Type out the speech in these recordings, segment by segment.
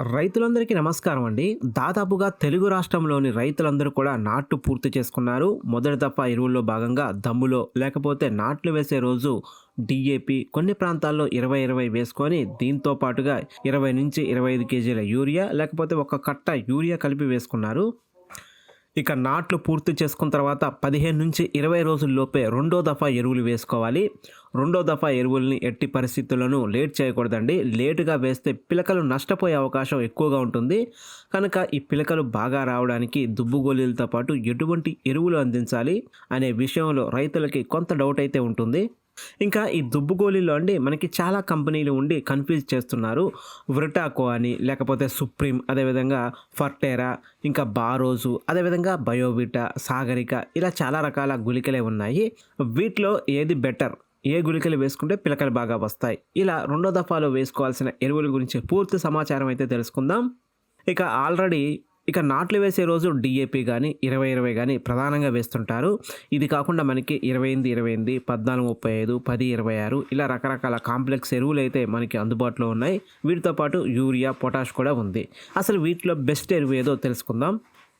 రైతులందరికీ నమస్కారం అండి. దాదాపుగా తెలుగు రాష్ట్రంలోని రైతులందరూ కూడా నాట్లు పూర్తి చేసుకున్నారు. మొదటి తప్ప ఎరువుల్లో భాగంగా దమ్ములో లేకపోతే నాట్లు వేసే రోజు డిఏపి కొన్ని ప్రాంతాల్లో ఇరవై ఇరవై వేసుకొని దీంతో పాటుగా ఇరవై నుంచి ఇరవై ఐదు కేజీల యూరియా లేకపోతే ఒక కట్ట యూరియా కలిపి వేసుకున్నారు. ఇక నాట్లు పూర్తి చేసుకున్న తర్వాత పదిహేను నుంచి ఇరవై రోజుల్లోపే రెండో దఫా ఎరువులు వేసుకోవాలి. రెండో దఫా ఎరువుల్ని ఎట్టి పరిస్థితులను లేట్ చేయకూడదండి. లేటుగా వేస్తే పిలకలు నష్టపోయే అవకాశం ఎక్కువగా ఉంటుంది. కనుక ఈ పిలకలు బాగా రావడానికి దుబ్బు గోళీలతో పాటు ఎటువంటి ఎరువులు అందించాలి అనే విషయంలో రైతులకి కొంత డౌట్ అయితే ఉంటుంది. ఇంకా ఈ దుబ్బుగోళీలో అండి మనకి చాలా కంపెనీలు ఉండి కన్ఫ్యూజ్ చేస్తున్నారు. వ్రిటాకో అని లేకపోతే సుప్రీం అదేవిధంగా ఫర్టేరా ఇంకా బారోజు అదేవిధంగా బయోవిటా సాగరిక ఇలా చాలా రకాల గుళికలే ఉన్నాయి. వీటిలో ఏది బెటర్ ఏ గుళికలు వేసుకుంటే పిలకలు బాగా వస్తాయి? ఇలా రెండో దఫాలో వేసుకోవాల్సిన ఎరువుల గురించి పూర్తి సమాచారం అయితే తెలుసుకుందాం. ఇక ఆల్రెడీ ఇక నాట్లు వేసే రోజు డిఏపి కానీ ఇరవై ఇరవై కానీ ప్రధానంగా వేస్తుంటారు. ఇది కాకుండా మనకి ఇరవై ఎనిమిది ఇరవై ఎనిమిది పద్నాలుగు ముప్పై ఐదు పది ఇరవై ఆరు ఇలా రకరకాల కాంప్లెక్స్ ఎరువులు అయితే మనకి అందుబాటులో ఉన్నాయి. వీటితో పాటు యూరియా పొటాష్ కూడా ఉంది. అసలు వీటిలో బెస్ట్ ఎరువు ఏదో తెలుసుకుందాం.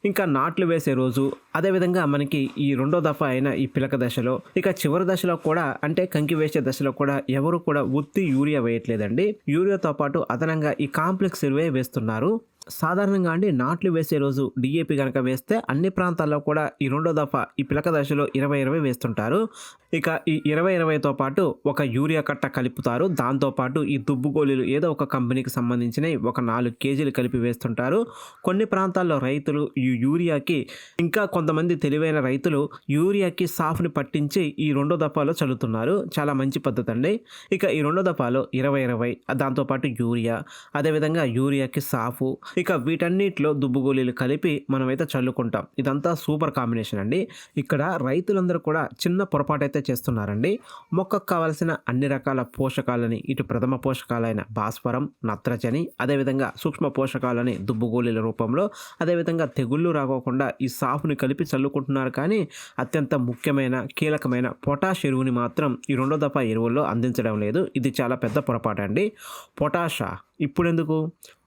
ఇంకా నాట్లు వేసే రోజు అదేవిధంగా మనకి ఈ రెండో దఫా అయిన ఈ పిలక దశలో ఇక చివరి దశలో కూడా అంటే కంకి వేసే దశలో కూడా ఎవరు కూడా ఉత్తి యూరియా వేయట్లేదండి. యూరియాతో పాటు అదనంగా ఈ కాంప్లెక్స్ ఎరువే వేస్తున్నారు. సాధారణంగా అండి నాట్లు వేసే రోజు డిఏపి కనుక వేస్తే అన్ని ప్రాంతాల్లో కూడా ఈ రెండో దఫా ఈ పిలక దశలో ఇరవై ఇరవై వేస్తుంటారు. ఇక ఈ ఇరవై ఇరవైతో పాటు ఒక యూరియా కట్ట కలుపుతారు. దాంతోపాటు ఈ దుబ్బు గోళీలు ఏదో ఒక కంపెనీకి సంబంధించినవి ఒక నాలుగు కేజీలు కలిపి వేస్తుంటారు. కొన్ని ప్రాంతాల్లో రైతులు ఈ యూరియాకి ఇంకా కొంతమంది తెలివైన రైతులు యూరియాకి సాఫ్ని పట్టించి ఈ రెండో దఫాలో చల్లుతున్నారు. చాలా మంచి పద్ధతి అండి ఇక ఈ రెండో దఫాలో ఇరవై ఇరవై దాంతోపాటు యూరియా అదేవిధంగా యూరియాకి సాఫు ఇక వీటన్నిటిలో దుబ్బుగోళీలు కలిపి మనమైతే చల్లుకుంటాం. ఇదంతా సూపర్ కాంబినేషన్ అండి. ఇక్కడ రైతులందరూ కూడా చిన్న పొరపాటు అయితే చేస్తున్నారండి. మొక్కకు కావాల్సిన అన్ని రకాల పోషకాలని ఇటు ప్రథమ పోషకాలైన భాస్వరం నత్రజని అదేవిధంగా సూక్ష్మ పోషకాలని దుబ్బుగోళీల రూపంలో అదేవిధంగా తెగుళ్ళు రాకోకుండా ఈ సాఫ్ని కలిపి చల్లుకుంటున్నారు. కానీ అత్యంత ముఖ్యమైన కీలకమైన పొటాష్ ఎరువుని మాత్రం ఈ రెండో దఫా ఎరువుల్లో అందించడం లేదు. ఇది చాలా పెద్ద పొరపాటు అండి పొటాషా ఇప్పుడు ఎందుకు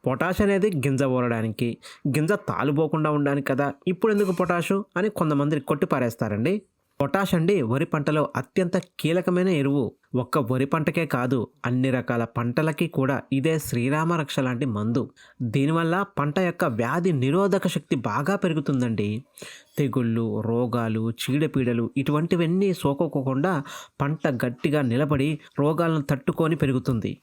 పొటాష్ అనేది గింజ ఊరడానికి గింజ తాలుపోకుండా ఉండడానికి కదా ఇప్పుడు ఎందుకు పొటాషు అని కొంతమంది కొట్టి పారేస్తారండి. పొటాష్ అండి వరి పంటలో అత్యంత కీలకమైన ఎరువు. ఒక్క వరి పంటకే కాదు అన్ని రకాల పంటలకి కూడా ఇదే శ్రీరామ రక్ష లాంటి మందు. దీనివల్ల పంట యొక్క వ్యాధి నిరోధక శక్తి బాగా పెరుగుతుందండి. తెగుళ్ళు రోగాలు చీడపీడలు ఇటువంటివన్నీ సోకోకుండా పంట గట్టిగా నిలబడి రోగాలను తట్టుకొని పెరుగుతుంది.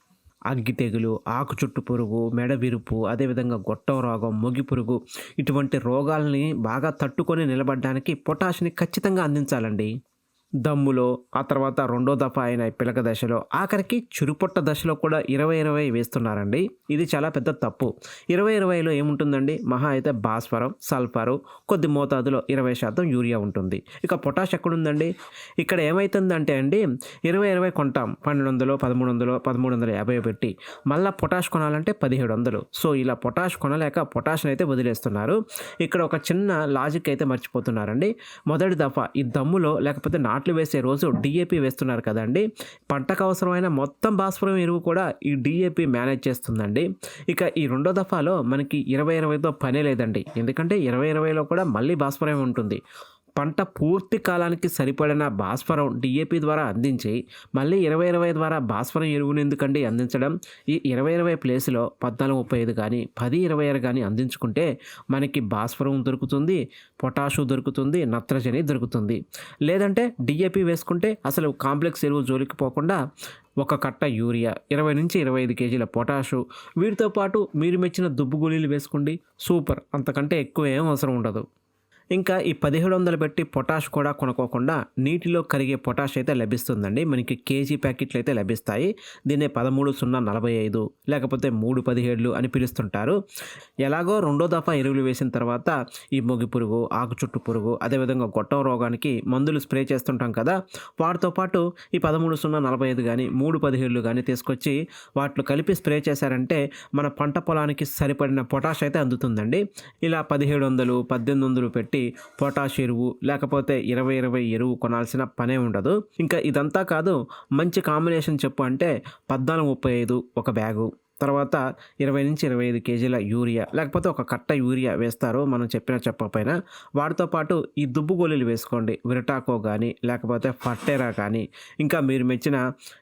అగ్గి తెగులు ఆకు చుట్టు పురుగు మెడ విరుపు అదేవిధంగా గొట్టం రోగం మొగి పురుగు ఇటువంటి రోగాల్ని బాగా తట్టుకొని నిలబడడానికి పొటాష్ని ఖచ్చితంగా అందించాలండి. దమ్ములో ఆ తర్వాత రెండో దఫా అయిన పిలక దశలో ఆఖరికి చురుపొట్ట దశలో కూడా ఇరవై ఇరవై వేస్తున్నారండి. ఇది చాలా పెద్ద తప్పు. ఇరవై ఇరవైలో ఏముంటుందండి? మహా అయితే భాస్వరం సల్ఫరు కొద్ది మోతాదులో ఇరవై శాతం యూరియా ఉంటుంది. ఇక పొటాష్ ఎక్కడుందండి? ఇక్కడ ఏమవుతుందంటే అండి ఇరవై ఇరవై కొంటాం పన్నెండు వందలు పదమూడు వందలు పదమూడు వందల యాభై పెట్టి మళ్ళీ పొటాష్ కొనాలంటే పదిహేడు వందలు సో ఇలా పొటాష్ కొనలేక పొటాష్ని అయితే వదిలేస్తున్నారు. ఇక్కడ ఒక చిన్న లాజిక్ అయితే మర్చిపోతున్నారండి. మొదటి దఫా ఈ దమ్ములో లేకపోతే నాట్లు వేసే రోజు డిఏపి వేస్తున్నారు కదండి. పంటకు అవసరమైన మొత్తం భాస్వరం ఎరువు కూడా ఈ డిఏపి మేనేజ్ చేస్తుందండి. ఇక ఈ రెండో దఫాలో మనకి ఇరవై ఇరవైతో పనే లేదండి. ఎందుకంటే ఇరవై ఇరవైలో కూడా మళ్ళీ భాస్వరం ఉంటుంది. పంట పూర్తి కాలానికి సరిపడిన భాస్వరం డిఏపి ద్వారా అందించి మళ్ళీ ఇరవై ఇరవై ద్వారా భాస్వరం ఎరువును ఎందుకండి అందించడం? ఈ ఇరవై ఇరవై ప్లేస్లో పద్నాలుగు ముప్పై ఐదు కానీ పది ఇరవై ఆరు కానీ అందించుకుంటే మనకి భాస్వరం దొరుకుతుంది పొటాషు దొరుకుతుంది నత్రజని దొరుకుతుంది. లేదంటే డిఏపి వేసుకుంటే అసలు కాంప్లెక్స్ ఎరువు జోలికి పోకుండా ఒక కట్ట యూరియా ఇరవై నుంచి ఇరవై ఐదు కేజీల పొటాషు. వీటితో పాటు మీరు మెచ్చిన దుబ్బు గోళీలు వేసుకోండి. సూపర్! అంతకంటే ఎక్కువ ఏం అవసరం ఉండదు. ఇంకా ఈ పదిహేడు వందలు పెట్టి పొటాష్ కూడా కొనుక్కోకుండా నీటిలో కరిగే పొటాష్ అయితే లభిస్తుందండి. మనకి కేజీ ప్యాకెట్లు అయితే లభిస్తాయి. దీన్నే పదమూడు సున్నా నలభై ఐదు లేకపోతే మూడు పదిహేడులు అని పిలుస్తుంటారు. ఎలాగో రెండో దఫా ఎరువులు వేసిన తర్వాత ఈ మొగి పురుగు ఆకు చుట్టు పురుగు అదేవిధంగా గొట్టం రోగానికి మందులు స్ప్రే చేస్తుంటాం కదా వాటితో పాటు ఈ పదమూడు సున్నా నలభై ఐదు కానీ మూడు పదిహేడులు కానీ తీసుకొచ్చి వాటిలో కలిపి స్ప్రే చేశారంటే మన పంట పొలానికి సరిపడిన పొటాష్ అయితే అందుతుందండి. ఇలా పదిహేడు వందలు పద్దెనిమిది వందలు పెట్టి పొటాష్ ఎరువు లేకపోతే ఇరవై ఇరవై ఎరువు కొనాల్సిన పనే ఉండదు. ఇంకా ఇదంతా కాదు మంచి కాంబినేషన్ చెప్పు అంటే పద్నాలుగు ముప్పై ఐదు ఒక బ్యాగు. తర్వాత ఇరవై నుంచి ఇరవై ఐదు కేజీల యూరియా లేకపోతే ఒక కట్ట యూరియా వేస్తారు మనం చెప్పిన చెప్పకపోయినా వాటితో పాటు ఈ దుబ్బు గోళీలు వేసుకోండి. విరటాకో కానీ లేకపోతే ఫట్టేరా కానీ ఇంకా మీరు మెచ్చిన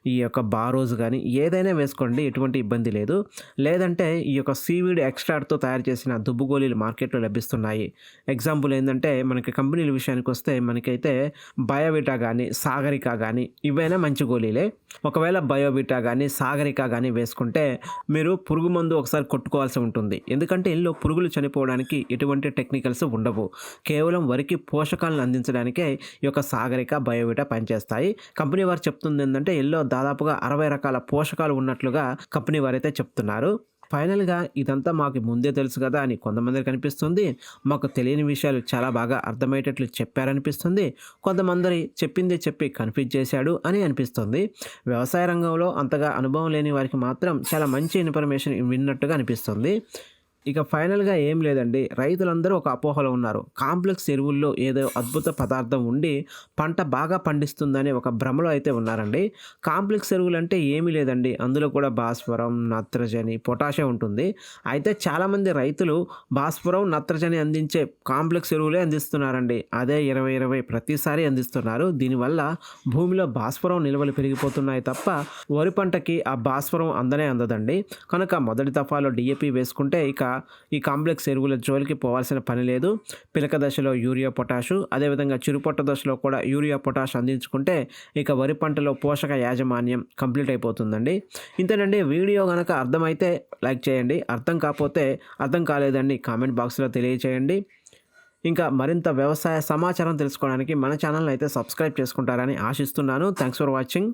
ఈ యొక్క బారోజ్ కానీ ఏదైనా వేసుకోండి ఎటువంటి ఇబ్బంది లేదు. లేదంటే ఈ యొక్క సీవీడ్ ఎక్స్ట్రాట్తో తయారు చేసిన దుబ్బు గోళీలు మార్కెట్లో లభిస్తున్నాయి. ఎగ్జాంపుల్ ఏంటంటే మనకి కంపెనీల విషయానికి వస్తే మనకైతే బయోవిటా కానీ సాగరిక కానీ ఇవైనా మంచి గోళీలే. ఒకవేళ బయోవిటా కానీ సాగరిక కానీ వేసుకుంటే మీరు పురుగు మందు ఒకసారి కొట్టుకోవాల్సి ఉంటుంది. ఎందుకంటే ఇందులో పురుగులు చనిపోవడానికి ఎటువంటి టెక్నికల్స్ ఉండవు. కేవలం వరికి పోషకాలను అందించడానికే ఈ యొక్క సాగరిక బయోవిటా పనిచేస్తాయి. కంపెనీ వారు చెప్తుంది ఏంటంటే ఎల్లో దాదాపుగా అరవై రకాల పోషకాలు ఉన్నట్లుగా కంపెనీ వారైతే చెప్తున్నారు. ఫైనల్గా ఇదంతా మాకు ముందే తెలుసు కదా అని కొంతమందికి కనిపిస్తుంది మాకు తెలియని విషయాలు చాలా బాగా అర్థమయ్యేటట్లు చెప్పారనిపిస్తుంది. కొంతమంది చెప్పింది చెప్పి కన్ఫ్యూజ్ చేశాడు అని అనిపిస్తుంది. వ్యవసాయ రంగంలో అంతగా అనుభవం లేని వారికి మాత్రం చాలా మంచి ఇన్ఫర్మేషన్ విన్నట్టుగా అనిపిస్తుంది. ఇక ఫైనల్గా ఏం లేదండి. రైతులందరూ ఒక అపోహలో ఉన్నారు. కాంప్లెక్స్ ఎరువుల్లో ఏదో అద్భుత పదార్థం ఉండి పంట బాగా పండిస్తుందని ఒక భ్రమలో అయితే ఉన్నారండి. కాంప్లెక్స్ ఎరువులు అంటే ఏమీ లేదండి. అందులో కూడా భాస్వరం నత్రజని పొటాషియం ఉంటుంది. అయితే చాలామంది రైతులు భాస్వరం నత్రజని అందించే కాంప్లెక్స్ ఎరువులే అందిస్తున్నారండి. అదే ఇరవై ఇరవై ప్రతిసారి అందిస్తున్నారు. దీనివల్ల భూమిలో భాస్వరం నిల్వలు పెరిగిపోతున్నాయి తప్ప వరి పంటకి ఆ భాస్వరం అందనే అందదండి. కనుక మొదటి దఫాలో డిఏపి వేసుకుంటే ఇక ఈ కాంప్లెక్స్ ఎరువుల జోలికి పోవాల్సిన పని లేదు. పిలక దశలో యూరియా పొటాషు అదేవిధంగా చిరుపొట్ట దశలో కూడా యూరియా పొటాష్ అందించుకుంటే ఇక వరి పంటలో పోషక యాజమాన్యం కంప్లీట్ అయిపోతుందండి. ఇంతేనండి వీడియో కనుక అర్థమైతే లైక్ చేయండి. అర్థం కాకపోతే అర్థం కాలేదండి కామెంట్ బాక్స్లో తెలియచేయండి. ఇంకా మరింత వ్యవసాయ సమాచారం తెలుసుకోవడానికి మన ఛానల్ అయితే సబ్స్క్రైబ్ చేసుకుంటారని ఆశిస్తున్నాను. Thanks for watching.